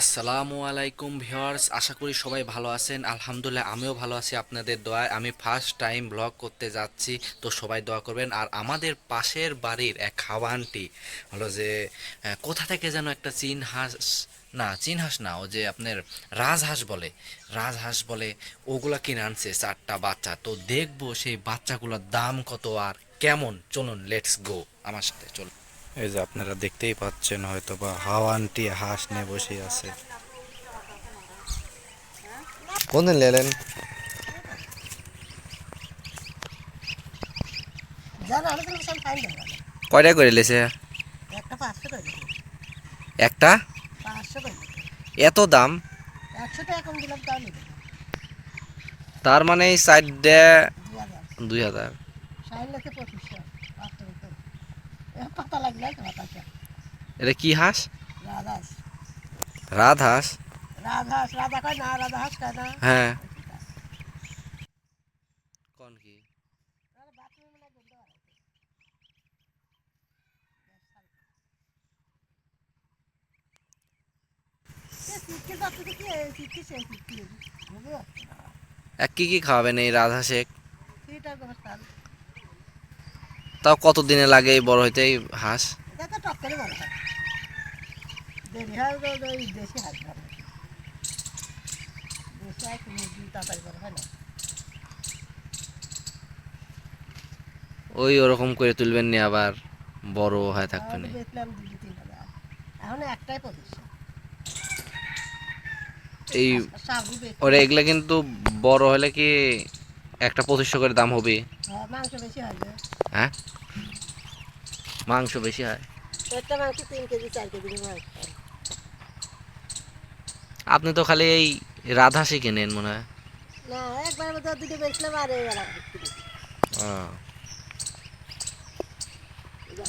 আসসালামু আলাইকুম ভিউয়ার্স, আশা করি সবাই ভালো আছেন। আলহামদুলিল্লাহ, আমিও ভালো আছি আপনাদের দোয়ায়। আমি ফার্স্ট টাইম ব্লগ করতে যাচ্ছি, তো সবাই দোয়া করবেন। আর আমাদের পাশের বাড়ির এক খাওয়ানটি হলো যে কোথা থেকে যেন একটা চীন হাঁস না চীন হাঁস না ও যে আপনার রাজহাঁস বলে রাজহাঁস বলে, ওগুলা কিনে আনছে চারটা বাচ্চা। তো দেখব সেই বাচ্চাগুলোর দাম কত আর কেমন? চলুন লেটস গো আমার সাথে চলুন। এই যে আপনারা দেখতেই পাচ্ছেন হয়তো বা হাওয়ানটি হাঁস নিয়ে বসে আছে। কোন দিন লেলেন কয়টা করে লেছে? একটা এত দাম? তার মানে এই সাইডে দুই হাজার দুই হাজার সাইন লাগছে পঁচিশশো পাঁচশো করে এ পাতা লাগলে তো পাতা এটা কি হাঁস রাধাস রাজহাঁস রাধাস রাধা কয় না রাধা হাঁস কয় না হ্যাঁ কোন কি এক কি কি খাওয়াবেন এই রাজহাঁসে তাও কত দিনে লাগে এই বড় হইতে এই হাঁস? ওই ওরকম করে তুলবেন নি আবার বড় হয়ে থাকবে না। এখন একটাই এই ওরে এগুলা কিন্তু বড় হলে কি একটা পঁচিশশো করে দাম হবে। হ্যাঁ, মাংস বেশি হয় হ্যাঁ? মাংস বেশি হয়। তিন কেজি চার কেজি আপনি তো খালি এই রাধাসি কেনেন মনে হয়।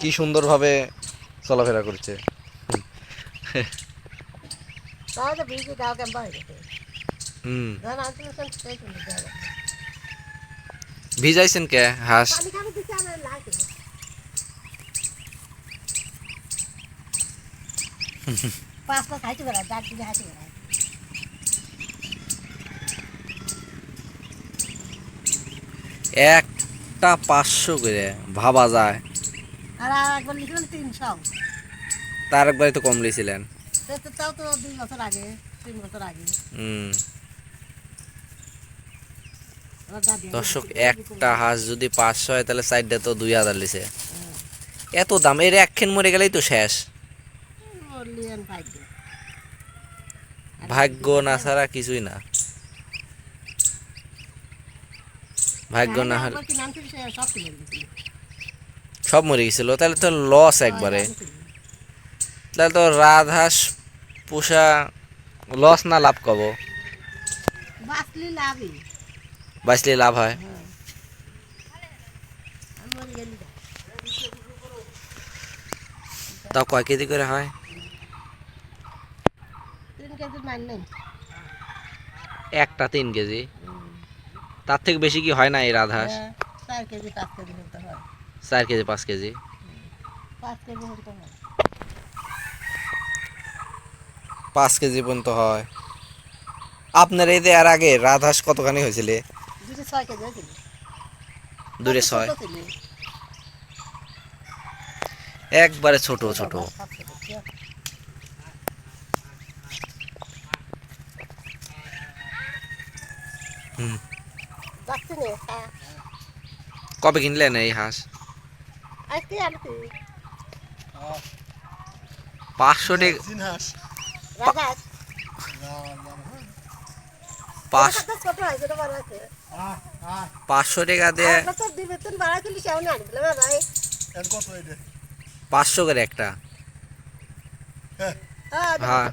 কি সুন্দরভাবে চলাফেরা করছে। হুম। দিকে খাইতে পারা একটা পাঁচশো করে ভাবা যায়। তার একবারই তো কম লিয়েছিলেন তাও তো দুই বছর আগে তিন বছর আগে। হুম। দর্শক, একটা হাঁস যদি পাঁচশো হয় তাহলে সাইডটা তো দুই হাজার লিছে। এত দাম, এর একখান মরে গেলেই তো শেষ। ভাগ্য না ছাড়া কিছুই না। ভাগ্য না হলে সব মরে গেছিল, তাহলে তো লস একবারে। তাহলে তো রাজহাঁস, পোষা লস না লাভ কব? বাঁচলে লাভ হয়। তাও কয় কেজি করে হয়? তিন কেজি নেই। একটা তিন কেজি? তার থেকে বেশি কি হয় না এই রাজহাঁস? হ্যাঁ, চার কেজি পাঁচ কেজি পাঁচ কেজি? হয়। পর্যন্ত হয়। আপনার এই যে এর আগে রাজহাঁস কতখানি হয়েছিল? দুটো ছয় কেজি হয়েছিল দূরে ছয়। একবারে ছোট ছোট। কবে কিনলেন এই হাঁস? পাঁচশো টাকা পাঁচ হয়। পাঁচশো টাকা দিয়ে হ্যাঁ। পাঁচশো করে একটা। হ্যাঁ, হ্যাঁ।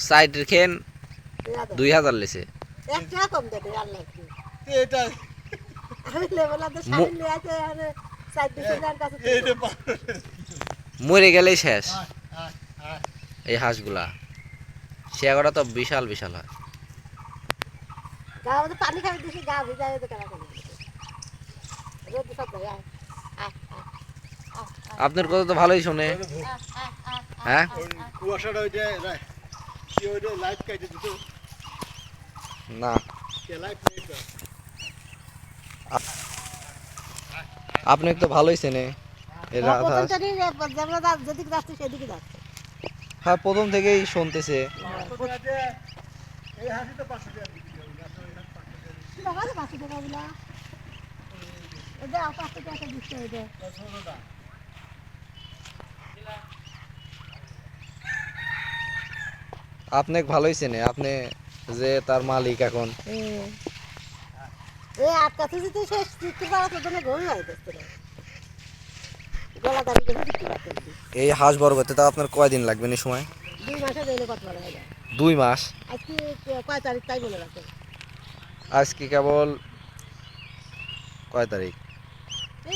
সাইডের খেন দুই হাজার লেছে। থেকে। মরে গেলেই শেষ। এই হাঁসগুলা। শেয়াগড়া তো বিশাল বিশাল হয়। গা মধ্যে পানি দিছি, গা ভিজাই তো কেনা রোদ সব আয়, আয়, আপনার কথা তো ভালোই শোনে। হ্যাঁ। কুয়াশাটা ওই যে কি ওইটা লাইফ কাটে দিত না। আপনি তো ভালোই চেনে। হ্যাঁ, প্রথম থেকেই যা- হ্যাঁ প্রথম থেকেই শুনতেছে। এই হাসি তো পাঁচশো টাকা বিক্রি হবে গাছ ওই হাসি পাঁচশো টাকা কি পাঁচশো টাকা গুলা এটা পাঁচশো টাকা দিচ্ছে এটা আপনি ভালোই চেনে আপনি যে তার মালিক এখন। এই শেষ হয় গলা হাঁস বড় করতে তা আপনার কয়দিন লাগবে এই সময়? দুই মাসে দিলে কত বড় হয়ে দুই মাস। আজকে কয় তারিখ তাই বলে রাখো। আজকে কেবল কয় তারিখ? কি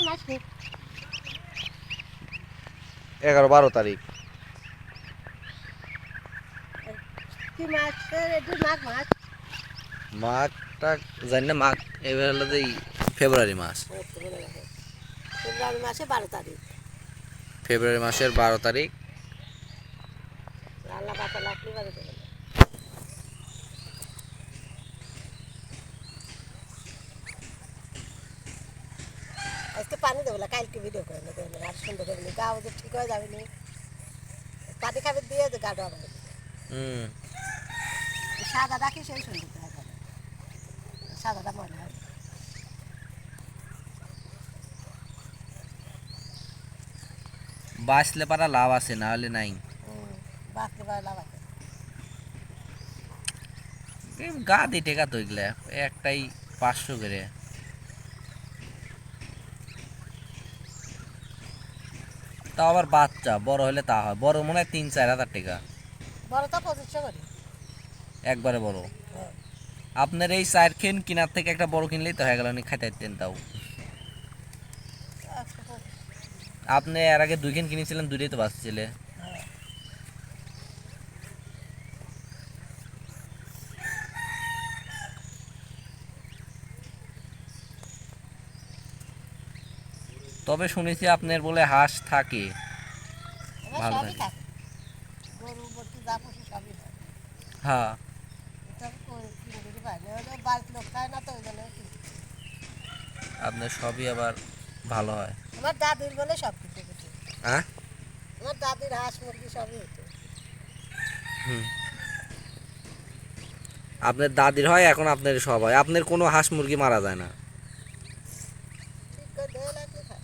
এগারো বারো তারিখ। কি মাঘ মাঘটা জানি না মাঘ এবার হলো ফেব্রুয়ারি মাস। ফেব্রুয়ারি মাসে বারো তারিখ। ফেব্রুয়ারি মাসের বারো তারিখ। আল্লাহ বাতা লাকড়ি বাড়ি দেবে আজকে পানি দেবো না কালকে ভিডিও করে নেবে আর সুন্দর করে নি গা ওদের ঠিক হয়ে যাবে নি। পানি খাবে দিয়ে যে গা ডবা হুম। সাদা রাখি সেই সুন্দর দেখা যাবে সাদাটা মনে হয়। বাঁচলে পারা লাভ আছে না হলে নাই। হুম, বাঁচতে পারে লাভ আছে। এই গা দিয়ে টেকা তো এগুলা একটাই পাঁচশো করে। তাও আবার বাচ্চা বড় হলে তা হয়। বড় মনে হয় তিন চার হাজার টাকা। বড় তো পঁচিশশো করি। একবারে বড়। হ্যাঁ। আপনার এই চার খেন কিনার থেকে একটা বড় কিনলেই তো হয়ে গেল উনি খাইতে দিতেন তাও। আপনি এর আগে দুই খেন কিনেছিলেন দুইটাই তো বাঁচছিলে হ্যাঁ। তবে শুনেছি আপনার বলে হাঁস থাকে। ভালো থাকে। হয়। আপনার সবই আবার ভালো হয়। আমার দাদির বলে সব কিছু হ্যাঁ? আমার দাদির হাঁস মুরগি সবই হতো। আপনার দাদির হয় এখন আপনার সব হয়। আপনার কোনো হাঁস মুরগি মারা যায় না ঠিক করে দেয় লাগলে খায়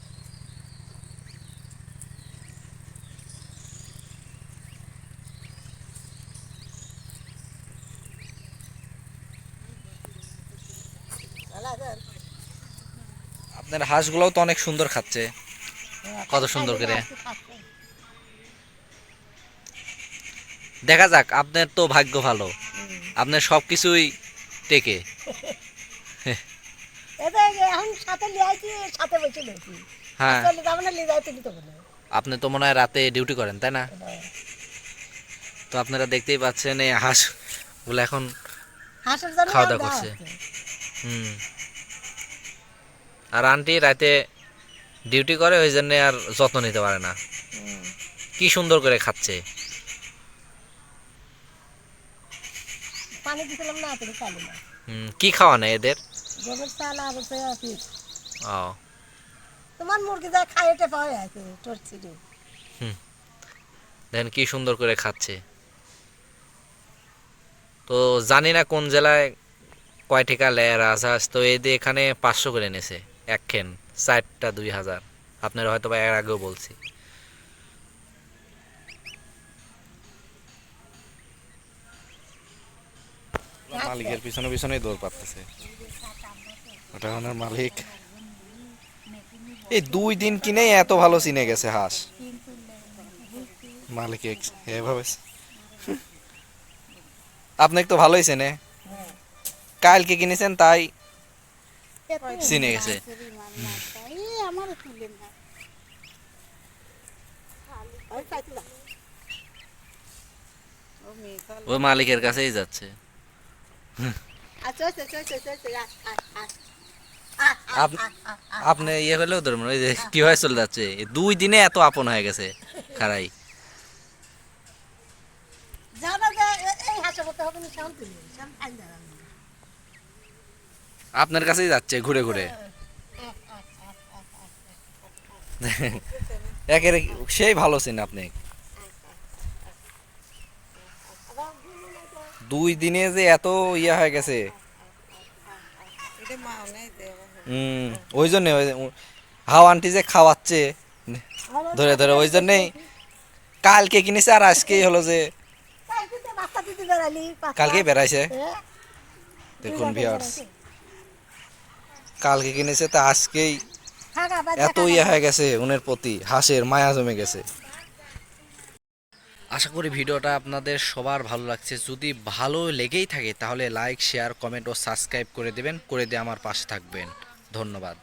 ভালো আছেন? আপনার হাঁসগুলোও তো অনেক সুন্দর খাচ্ছে। কত সুন্দর করে। দেখা যাক আপনার তো ভাগ্য ভালো। আপনার সব কিছুই টেকে হ্যাঁ। আপনি তো মনে হয় রাতে ডিউটি করেন তাই না? তো আপনারা দেখতেই পাচ্ছেন এই হাঁসগুলো এখন খাওয়া দাওয়া করছে। হুম। আর আন্টি রাতে ডিউটি করে ওই জন্য আর যত্ন নিতে পারে না। কি সুন্দর করে খাচ্ছে। কি খাওয়া নেই এদের? ও। তোমার মুরগি যা খাই এটা পাওয়া আছে দেখেন কি সুন্দর করে খাচ্ছে। তো জানি না কোন জেলায় কয় টাকা লেয় রাজহাঁস তো এদের এখানে পাঁচশো করে এনেছে। এক খেন চারটা দুই হাজার। আপনারা হয়তো বা এর আগেও বলছি। মালিকের পিছনে পিছনেই দৌড় পাচ্ছে ওটা ওনার মালিক। এই দুই দিন কিনেই এত ভালো চিনে গেছে হাঁস। মালিক এভাবে আপনাকে তো ভালোই চেনে। কালকে কিনেছেন তাই চিনে গেছে। ওই মালিকের কাছেই যাচ্ছে। আপনি ইয়ে হলেও ধরবেন ওই যে কীভাবে চলে যাচ্ছে। দুই দিনে এত আপন হয়ে গেছে খারাই। জানো যে এ- এই করতে হবে না শান্ত শান্ত আপনার কাছেই যাচ্ছে ঘুরে ঘুরে। একের সেই ভালো চিন আপনি। দুই দিনে যে এত ইয়া হয়ে গেছে। হুম ওই জন্যে হাওয়া আন্টি যে খাওয়াচ্ছে ধরে ধরে ওই জন্যেই কালকে কিনেছে আর আজকেই হলো যে কালকেই বেড়াইছে। দেখুন ভিউয়ার্স কালকে কিনেছে তা আজকেই এত ইয়ে হয়ে গেছে উনের প্রতি হাসের মায়া জমে গেছে। আশা করি ভিডিওটা আপনাদের সবার ভালো লাগছে। যদি ভালো লেগেই থাকে তাহলে লাইক শেয়ার কমেন্ট ও সাবস্ক্রাইব করে দেবেন করে দিয়ে আমার পাশে থাকবেন। ধন্যবাদ।